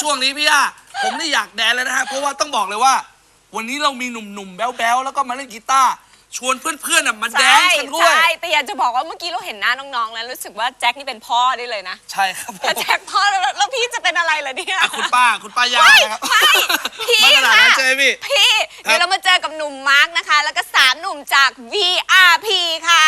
ช่วงนี้พี่ย่าผมนี่อยากแดนแล้วนะฮะเพราะว่าต้องบอกเลยว่า วันนี้เรามีหนุ่มๆแบ๊วๆแล้วก็มาเล่นกีตาร์ชวนเพื่อนๆน่ะมาแดใช่นซ์กันด้วย ใช่แต่อยากจะบอกว่าเมื่อกี้เราเห็นหน้าน้องๆ แล้วรู้สึกว่าแจ็คนี่เป็นพ่อได้เลยนะใช่ครับผมถ้าแจ็คพ่อแล้วแล้วพี่จะเป็นอะไรล่ะเนี่ย อะคุณป้าคุณป้าย่าไม่นะครับไม่พี่ไม่ขนาดค่ะนั้นใช่ไหมพี่ พี่ เดี๋ยวเรามาเจอกับหนุ่มมาร์กนะคะ แล้วก็สามหนุ่มจาก VRP ค่ะ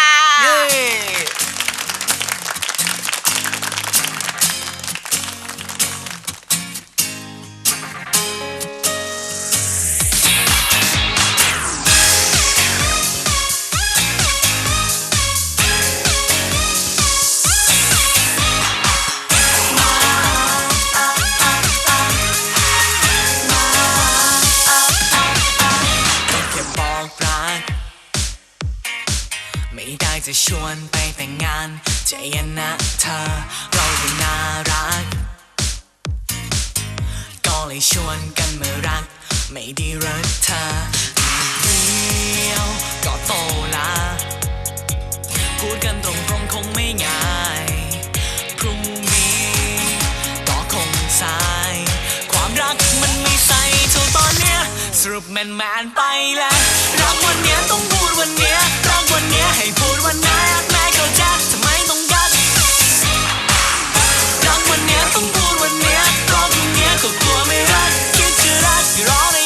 จะชวนไปแต่งงานใจเย็นนะเธอ เรายังน่ารัก ก็เลยชวนกันมารัก ไม่ได้รักเธอเดียวก็โตละพูดกันตรงๆคงไม่ง่าย สรุปแมนแมนไปแล้ว รักวันเนี้ยต้องพูดวันเนี้ยรักวันเนี้ยให้พูดวันไหนแม่เข้าใจทำไมต้องกัดรักวันเนี้ยต้องพูดวันเนี้ยรอพรุ่งเนี้ยก็กลัวไม่รักคิดจะรักอย่รอ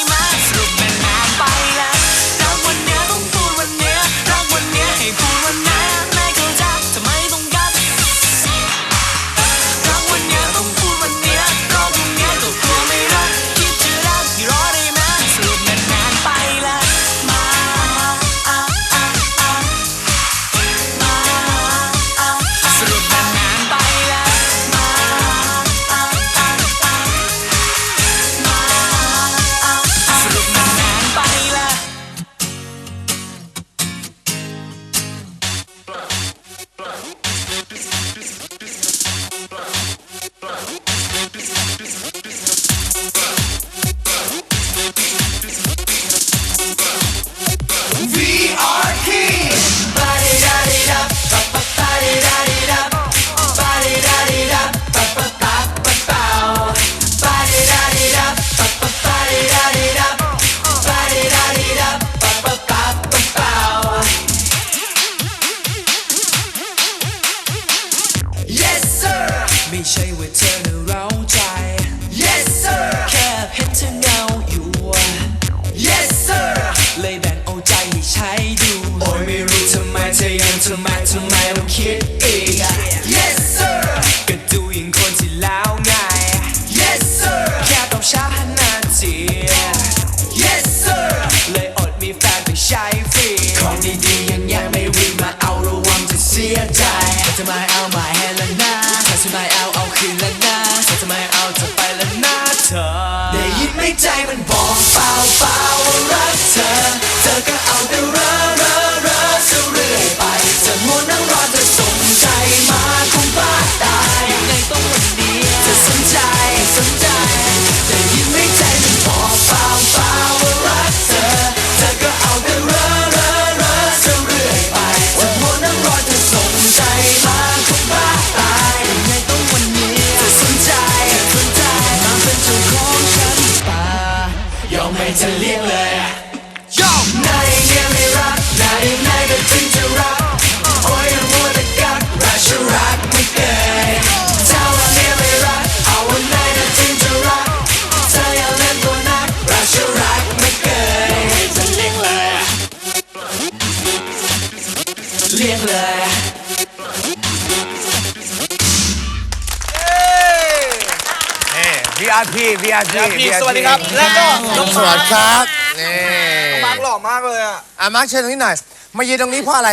VRP VRP พี่สวัสดีครับ แล้วก็น้องสวัสดีครับนี่มาร์คหล่อมากเลยอะอะมาร์คเชิญตรงนี้หน่อย มายืนตรงนี้เพราะอะไร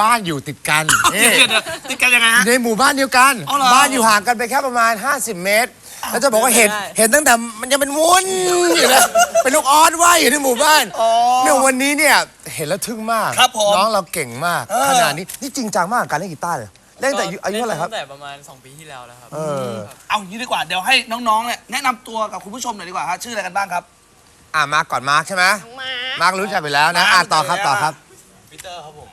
บ้านอยู่ติดกันนี่เดี๋ยวเดี๋ยวติดกันยังไงฮะในหมู่บ้านเดียวกันอ๋อเหรอบ้านอยู่ห่างกันไปแค่ประมาณ 50 เมตร แล้วจะบอกว่าเห็น เห็นตั้งแต่มันยังเป็นวุ้นอยู่เลยเป็นลูกออสว่ายอยู่ในหมู่บ้านเนี่ยวันนี้เนี่ยเห็นแล้วทึ่งมากครับผมน้องเราเก่งมากเออขนาดนี้นี่จริงจังมากกับการเล่นกีตาร์เลย เล่นแต่อายุอายุเท่าไหร่ครับ ตั้งแต่ประมาณ 2 ปีที่แล้วแล้วครับเออเอางี้ดีกว่าเดี๋ยวให้น้องๆเนี่ยแนะนำตัวกับคุณผู้ชมหน่อยดีกว่าฮะชื่ออะไรกันบ้างครับ อะมาร์คก่อนมาร์คใช่ไหมน้องมาร์คมาร์ครู้จักไปแล้วนะอะต่อครับต่อครับ ปีเตอร์ครับผม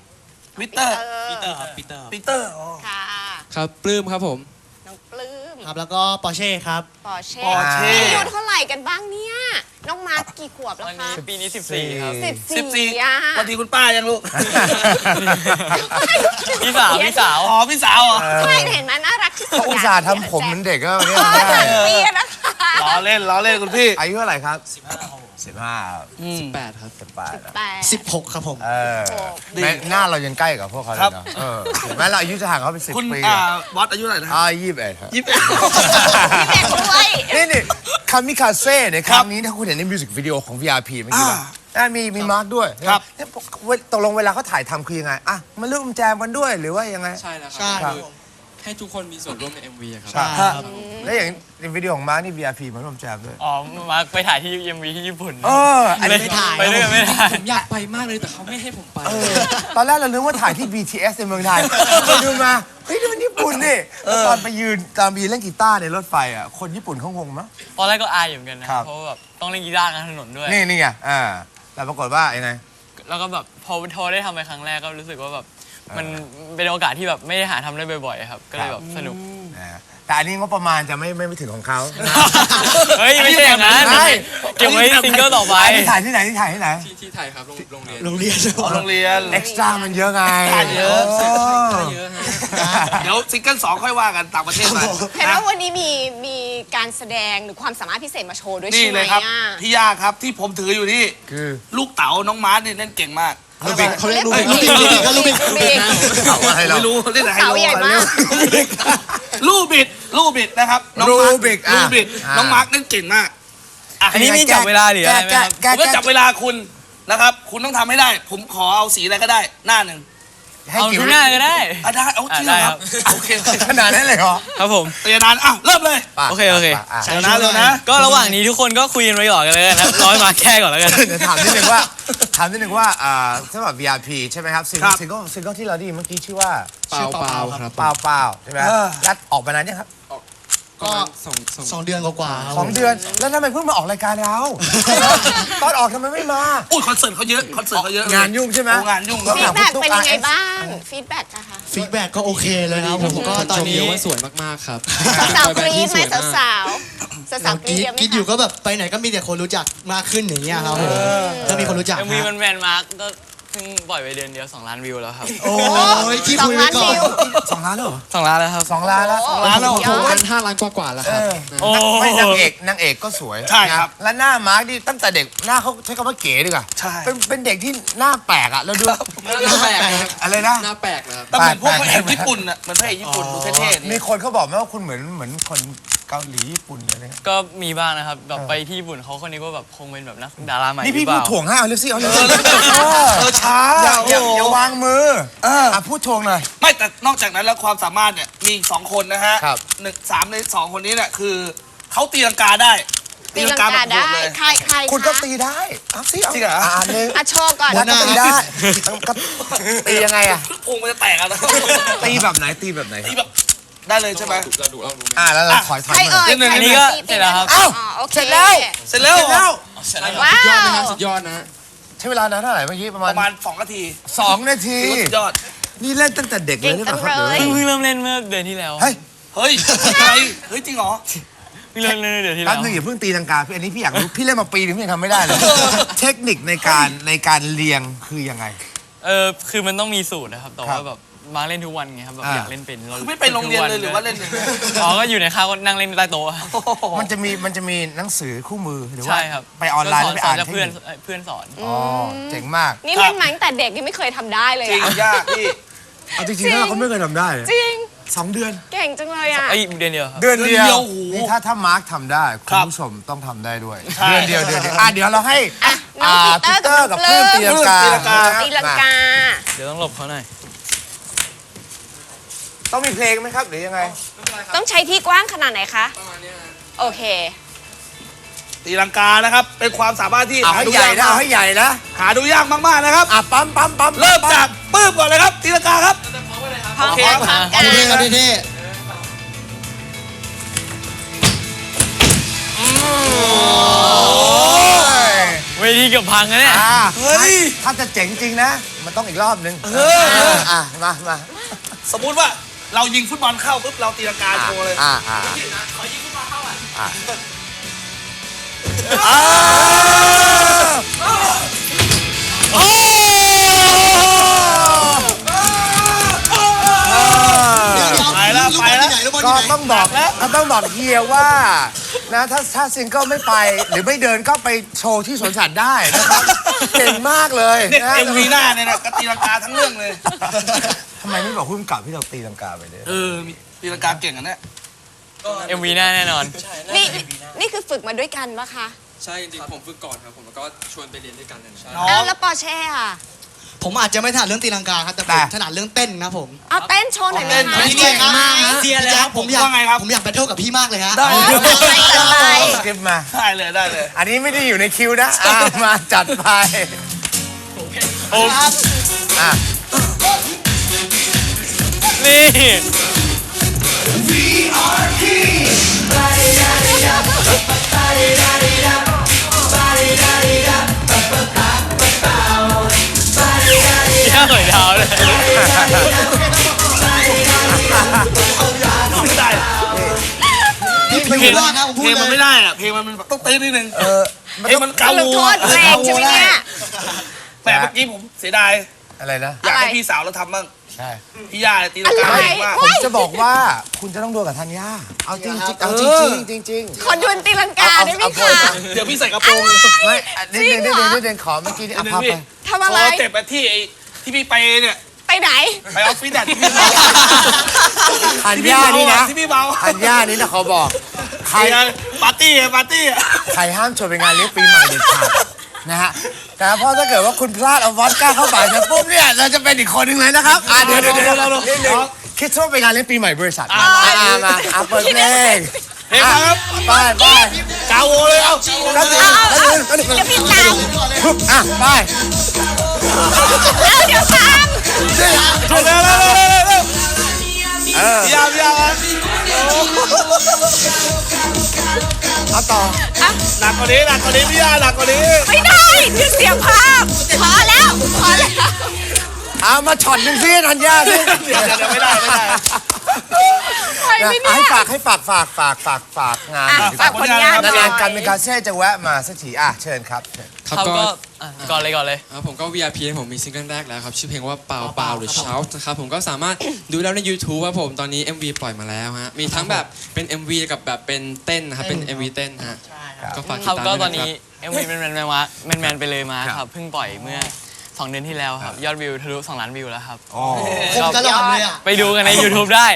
วิเตอร์ปีเตอร์ครับปีเตอร์ ปีเตอร์อ๋อค่ะ ครับปลื้มครับผม น้องปลื้ม ครับ แล้วก็ปอร์เช่ครับ ปอร์เช่ Porsche อายุเท่าไหร่กันบ้างเนี่ย น้องมาร์คกี่ขวบแล้ววันคะนี้ปีนี้ 14 ครับ สิบสิบสี่สี่อะวันทีคุณป้ายังลูกพี่สาว พี่สาว อ๋อพี่สาวเหรอใช่เห็นไหมน่ารักที่สุดเขาอุตส่าห์ทำผมเหมือนเด็กก็วันนี้เออทำได้ถึงปีนะคะล้อเล่นล้อเล่นคุณพี่อายุเท่าไหร่ครับ สิบห้าครับ8ครับสิบแปดแปด16ครับผม เออดีแม้หน้าเรายังใกล้กับพวกเขาเลยเนาะเออถึงแม้เราอายุจะห่างเขาเป็นสิบคุณปีอ่าอะบอสอายุเท่าไหร่นะคอ่ารับยี่สิบเอ็ดครับ ยี่สิบเอ็ด พี่เป็ดด้วย นี่นี่คามิคาเซ่เนี่ยคครัรั้บงนี้ถ้าคุณเห็นในมิวสิกวิดีโอของ VRP เมื่อกี้อ่าป่ะอ่ามีมีมาร์คด้วยครับ เนี่ยเวตกลงเวลาเขาถ่ายทำคือยังไง อะ มาเริ่มแจมกันด้วยหรือว่ายังไง ใช่แล้วคใช่รับครับ ให้ทุกคนมีส่วนร่วมใน MV อะครับ ใช่ครับ แล้วอย่างในวิดีโอของมาร์คนี่ VRP มาร่วมแจมด้วย อ๋อ มาไปถ่ายที่ MV ที่ญี่ปุ่นเอออันนี้ไม่ถ่ายไปด้วยกันไม่ได้ ผมอยากไปมากเลยแต่เขาไม่ให้ผมไปเออตอนแรกเรานึกว่าถ่ายที่ BTS ในเมืองไทยไปดูมา เฮ้ยนี่มันญี่ปุ่นนี่แล้วตอนไปยืนตอนไปยืนเล่นกีตาร์ในรถไฟอะ คนญี่ปุ่นเขางงมั้ย ตอนแรกก็อายอยู่เหมือนกันนะครับ เพราะว่าแบบต้องเล่นกีตาร์กลางถนนด้วย นี่นี่ไง อ่า แต่ปรากฏว่ายังไง แล้วก็แบบพอพอได้ทำไปครั้งแรกก็รู้สึกว่าแบบ มันเป็นโอกาสที่แบบไม่ได้หาทำได้บ่อยๆครับ ก็เลยแบบสนุกนะแต่อันนี้งบประมาณจะไม่ไม่ไม่ถึงของเขาเฮ้ย ไม่ใช่อย่างนั้นใช่เก็บไว้ซิงเกิลต่อไป อันนี้ถ่ายที่ไหนที่ถ่ายที่ไหน ที่ที่ไทยครับโรงโรงเรียนโรงเรียนอ๋อโรงเรียน เอ็กซ์ตร้ามันเยอะไงถ่ายเยอะ โเยอะฮะเดี๋ยวซิงเกิลสองค่อยว่ากันต่างประเทศไปเห็นนะว่าวันนี้มีมีการแสดงหรือความสามารถพิเศษมาโชว์ด้วยนี่ใช่ไหเลมยครับอะ พี่ยาครับที่ผมถืออยู่นี่คือ ลูกเต๋าน้องมาร์ทนี่เล่นเก่งมาก เขาเรียกลูบิกลูบิกลูบิกก็ลูบิกลูบิกเอาอะไรเราไม่รู้เล่นอะไรไฮเต๋าโลใหญ่มากลูบิดลูบิดนะครับน้องมาร์ครูบิกอะลูบิดอะน้องมาร์คเล่นเก่งมากะอันนี้มีจับเวลาหรืออะไรไหมครับแกผมก็จับเวลาคุณนะครับ คุณต้องทำให้ได้ ผมขอเอาสีอะไรก็ได้ หน้าหนึ่งให้เอากี่ทุกหน้าก็ได้อะได้เอาจริงเหรอครับอะได้ครับโอเคโอเคขนาดนั้นเลยเหรอครับผมเตียนานอะเริ่มเลยโอเคโอเคป่ะอะเดี๋ยวนะเดี๋ยวนะ ก็ระหว่างนี้ทุกคนก็คุยกันไว้ก่อนกันเลยนะครับร้อยมาแค่ก่อนแล้วกันเดี๋ยวถามนิดนึงว่า ถามนิดนึงว่าอ่าสำหรับ VRP ใช่ไหมครับซิงครับซิงเกิลซิงเกิลที่เราได้ยินเมื่อกี้ชื่อว่าเปล่าเปล่าครับเปล่าเปล่าใช่ไหมเออรัดออกมานานยังครับก็สองสองสองเดือนกว่าๆครับสองเดือนแล้วทำไมเพิ่งมาออกรายการเราตอนออกทำไมไม่มา อุ้ยคอนเสิร์ตเขาเยอะคอนเสิร์ตเขาเยอะงานยุ่งใช่ไหม โอ้งานยุ่งแล้วฟีหลัดงแบ็กตุ๊กเป็นยังไง RS บ้างฟีดแบ็กนะคะฟีดแบ็กก็โอเคเลยนะครับผมก็ตอนชมนี้ เยอะว่าสวยมากๆครับสาวๆกบอยแบนด์รี๊ที่ดไหมสวยสามากว สาวสาวๆกกรี๊รีดดเยอะไหมกรีดอยู่ก็แบบไปไหนก็มีแต่คนรู้จักมากขึ้นอย่างเงี้ยครับผมก็มีคนรู้จักเอ็มวีฮะมันแมนมาร์กก็เพิ่งปล่อยไปเดือนเดียว2ล้านวิวแล้วครับโอ้ยที่สอคุงยไว้ล้านก่อวินวสองล้านแล้วเหรอ2ล้านแล้วครับ สองล้านแล้วโอ้ล้านแล้วสุดยอดพันห้าล้านกว่าๆแล้วครับ โอ้ไม่นางเอกนางเอกก็สวยใช่ครับ นะและหน้ามาร์กนี่ตั้งแต่เด็กหน้าเขาใช้คำว่าเก๋ดีกว่าใช่ เป็นเป็นเด็กที่หน้าแปลกอะเราดูหน้าแปลกนะครับอะไรนะ หน้าแปลกนะครับ แต่เหมือนพวกแปพลระกเอกญี่ปุ่นอะเหมือนพระเอกญี่ปุ่นดูเท่ๆมีนี่คนเขาบอกไหมว่าคุณเหมือนเหมือนคน เกาหลีญี่ปุ่นอะไรเงี้ยก็มีบ้างนะครับแบบไปที่ญี่ปุ่นเขาคนนี้ก็แบบคงเป็นแบบนักดาราใหม่นี่พี่หรือพูดเปล่า ถ่วงให้เอาเร็วสิเอาเร็วเออช้าอย่าอย่าโอ้โหอย่าวางมือเอออะพูดถ่วงหน่อย ไม่แต่นอกจากนั้นแล้วความสามารถเนี่ยมีอีกสองคนนะฮะครับ หนึ่งสามในสองคนนี้เนี่ยคือเขาตีลังกาได้ตีลังกาแบบได้โหเลย ใครใครคุณก็ะตีได้เอาสิเอาจริงเหรอ อ่าหนึ่งอะโชว์ก่อนแล้วก็ตีได้ก็ตียังไงอะองค์มันจะแตกอะนะ ตีแบบไหนตีแบบไหน ตีแบบ ได้เลยใช่ไหมเราดูเราดูไหมอ่าแล้วเราถอยถอยใครมาเอ่ยนิดนึงใครอันนี้ก็เสร็จแล้วครับอ๋อเอ้าโอเค เสร็จแล้วเสร็จแล้วเสร็จแล้วว้าสุดยอดนะวฮะสุดยอดนะฮะใช้เวลานานเท่าไหร่เมื่อกี้ประมาปณระมาณสองนาทีสองนาที ถือว่าสุดยอด นี่เล่นตั้งแต่เด็กเลยหรือเปล่าครับเก่งจังเลย เพิ่งเพิ่งเริ่มเล่นเมื่อเดือนที่แล้วเฮ้ยเฮ้ยใครเฮ้ยจริงเหรอ เพิ่งเริ่มเล่นเมื่อเดือนที่แป๊แล้บว นึงอย่าเพิ่งตีลังกาพี่อันนี้พี่อยากรู้ พี่เล่นมาปีนึงพี่ยังทำไม่ได้เลย เทคนิคในการในการเรียงคือยังไง เออคือมันต้องมีสูตรนะครับ แต่ครัว่าบแบบ มาเล่นทุกวันไงครับแบบอ่า อยากเล่นเป็นเราคือไม่ไปโรงเรียนเลยหรือว่าเล่นอย่างเดียวอ๋อก็อยู่ในค่ายก็นั่งเล่นใต้โต๊ะมันจะมีมันจะมีหนังสือคู่มือหรือว่าใช่ครับไปออนไลน์ก็แล้วไปสอนอ่านจากเทคเพื่อนนิคเอ่อเพื่อนสอน อ๋อเจ๋งมาก นี่เล่นมาตั้งแต่เด็กยังไม่เคยทำได้เลยจริงอะยากพี่ เอาจริงๆแล้วเขาไม่เคยทำได้เลยจริงสองเดือน เก่งจังเลยอะ ไอ้ยเดือนเดียวครับ เดือนเดียวเดือนเดียวโอ้โหนี่ถ้าถ้ามาร์คทำได้ครัคุณบผู้ชมต้องทำได้ด้วย ใช่ เดือนเดียวเดือนเดียวอะเดี๋ยวเราให้อะน้องอ่าปีพีเตเตออร์ร์กักับบปปลื้ลื้มมตีลังกาตีลังกา ตีลังกา เดี๋ยวต้องหลบเขาหน่อย ต้องมีเพลงไหมครับหรือยังไง ต้องใช้ที่กว้างขนาดไหนคะ โอเค ตีลังกานะครับ เป็นความสามารถที่เอาหาให้ดูใหญ่ยากนะมาเอากให้ใหญ่นะหาดูยากมากๆนะครับ อะปั๊มปั๊มปั๊มเริ่มจากปื้มก่อนเลยครับ ตีลังกาครับ พร้อมโอเคกันพร้อมกันเท่ๆครับเท่เวทีเกือบพังนะเนี่ย อ่าเฮ้ย ถ้าจะเจ๋งจริงนะ มันต้องอีกรอบนึงเออ อะมามาสมมุติว่า เรายิงฟุตบอลเข้าปุ๊บเราตีลังกาโชว์เลยอ่าอ่าขอยิงฟุตบอลเข้าอะไปแล้วไปแล้วลูกบอลอก็ยู่ไหนต้องบอกก็ต้องบอกเฮียว่านะถ้าถ้าซิงเกิลไม่ไปหรือไม่เดินก็ไปโชว์ที่สวนสัตว์ได้นะครับ เก่งมากเลยเนี่ยนะเอ็มวีหน้าเนี่ยนะก็ตีลังกาทั้งเรื่องเลย ทำไมไม่บอกพุ่มกับที่เราตีลังกาไปเลยเออมีตีลังกาเก่งอันเนี้ย MV หน้าแน่นอน นี่นี่คือฝึกมาด้วยกันปะคะใช่จริงๆผมฝึกก่อนครับผมแล้วก็ชวนไปเรียนด้วยกันนะใช่น้ออ้างวแล้วปอร์เช่อะ ผมอาจจะไม่ถนัดเรื่องตีลังกาครับแต่ผมถนัดเรื่องเต้นนะผมเอาเต้นโชว์หน่อยไหมเต้นคะนี่เก่งมากนะเสียแล้วผมอยากว่าไงครับ ผมอยากแบทเทิลกับพี่มากเลยฮะ ได้โอ้ยจัดไปจัดไป สคริปต์มา ได้เลยได้เลย อันนี้ไม่ได้อยู่ในคิวนะอะมาจัดไปอะนี่ย่ ไม่ได้พี่เพลพี่งรอดนะผมพูเพดลงมันเลไม่ยได้อะเพลงมันต้องเต้นนิดนึงเออเพลงมันเกาสรุปโทษเพลงใช่ไหมเนี่ย แต่เมื่อกี้ผมเสียดาย อะไรนะอยากให้อะไรพี่สาวเราทำบ้าง ใช่ พี่ย่าเนี่ยตีลังกาอะไร เก่งมาก ผมจะบอกว่าคุณจะต้องดูกับธัญญาเอาจริงๆเอาจริงๆจริงๆจริงขอดวนตีลังกาได้ไหมเอาคะเอาเดี๋ยวพี่ใส่กระโปรงๆไม่อะนิดนึงจรินิดงเหรนึองนิดนึงขอเมื่อกี้นี่อะพับไป ทำอะไรโเจ็บไปที่ไอ้ที่พี่ไปเนี่ย ไปไหน ไปออฟฟิศอะที่พี่เมาธัญญานี่นะ ที่พี่เมาธัญญานี่นะเขาบอก ใครไอ้ปาร์ตี้อะปาร์ตี้อะใครห้ามชวนไปงานเลี้ยงปีใหม่เด็ดขาดนะฮะแต่เพราะถ้าเกิดว่าคุณพลาดเอาวอดก้าเข้าปากฉันปุ๊บเนี่ยเราจะเป็นอีกคนหนึ่งเลยนะครับอะเดี๋ยวเดี๋ยวเดี๋ยวนิดนึงคิดว่าไปงานเลี้ยงปีใหม่บริษัทอะอะมาอะเปิดเพลงเพลงมาครับไปไปกาโวเลยเอาก็ถึงก็ถึงก็ถึงเดี๋ยวพี่ตามอะไปแล้วเดี๋ยวตาม เอาเร็วเร็วเร็วเร็วเร็วเออพี่ยาวพี่ยาวอะเอาต่อหนักกว่านี้หนักกว่านี้พี่ยาหนักกว่านี้ไม่ได้เดี๋ยวเสียภาพพอแล้วพอแล้วเอามาช็อตหนึ่งสิธัญญาสิเดี๋ยวเดี๋ยวไม่ได้ไม่ได้ไปไหมอะเนี่ให้ยฝากให้ฝากฝากฝากฝากฝากงานอะหน่อยดีกฝาว่ากผลงานหน่นาอนๆกันยเมกาเซ่จะแวะมาสักทีอะเชิญครับเชิญ ครับเขาก็ ก็อะ ก่อนเลยก่อนเลยอ่าผมก็ VIP ผมมีซิงเกิลแรกแล้วครับ ชื่อเพลงว่าเปล่าเปล่าหรือ shout นะครับผมก็สามารถดูแล้วใน YouTube ว่าผมตอนนี้ MV ปล่อยมาแล้วฮะมีทั้งแบบเป็น MV กับแบบเป็นเต้นนะครับเป็น MV เต้นฮะก็ฝากติดครับตามก็ด้วยตอนนะครันี้บ MV แมนแมนแมนวะแมนแมนไปเลยมาครับเพิ่งปล่อยเมื่อ 2เดือนที่แล้วครับ ยอดวิวทะลุ2ล้านวิวแล้วครับคมตลอดเลยอะไปดูกันใน YouTube ได้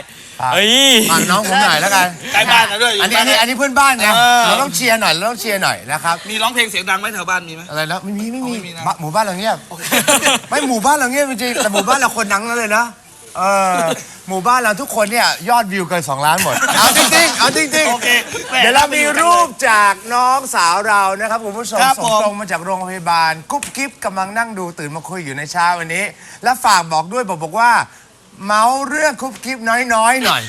ครับเฮ้ย ฝากน้องผมหน่อยแล้วกัน ใกล้บ้านนะด้วยอยู่อันนี้บ้าอันนี้อันนี้เพื่อนบ้านไงเออเราต้องเชียร์หน่อยเราต้องเชียร์หน่อยนะครับ มีร้องเพลงเสียงดังไหมแถวบ้านมีไหม อะไรแล้วไม่มีไม่มีไม่มีนะ บ้านหมู่บ้านเราเงียบไม่หมู่บ้านเราเงียบจริงๆแต่หมู่บ้านเราคนดังแล้วเลยนะ เออหมู่บ้านเราทุกคนเนี่ยยอดวิวเกิน2ล้านหมด เอาจริงๆเอาจริงโอเคแหๆเดี๋ยวเรามีรูปจากน้องสาวเรานะครับคุณผู้ชมครับส่งผม ตรงมาจากโรงพยาบาลกุ๊บกิ๊บกำลังนั่งดูตื่นมาคุยอยู่ในเช้าวันนี้ และฝากบอกด้วยบอกบอกว่า เมาส์เรื่องกุ๊บกิ๊บน้อยๆหน่อย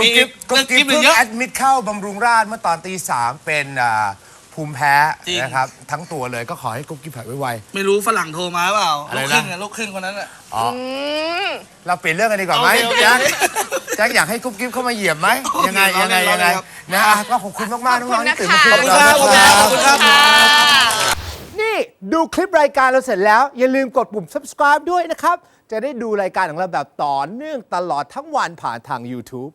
มีกิ๊บเรื่องกิ๊กิ๊บบเพิ่งเยอะ แอดมิดเข้าบำรุงราษฎร์เมื่อตอนตีสามเป็นอ่า ภูมิแพ้จริง นะครับ ทั้งตัวเลยก็ขอให้กุ๊บกิ๊บหายไว ไม่รู้ฝรั่งโทรมาเปล่าอะไรลูกนะ ครึ่งอะลูกครึ่งคนนั้นอะๆเราเปลี่ยนเรื่องกันดีกว่าไหมโอเคโอเคแจ็คแจ็คอยากให้กุ๊บกิ๊บเข้ามาเหยียบไหมยังไงยังไงยังไงครับ นะอะก็ขอบคุณมากๆน้องๆที่ตื่นมาคุยขอบคุณครับกัขอบคุณครับขอบคุณครับ นี่ดูคลิปรายการเราเสร็จแล้ว อย่าลืมกดปุ่ม subscribe ด้วยนะครับ จะได้ดูรายการของเราแบบต่อเนื่องตลอดทั้งวันผ่านทาง YouTube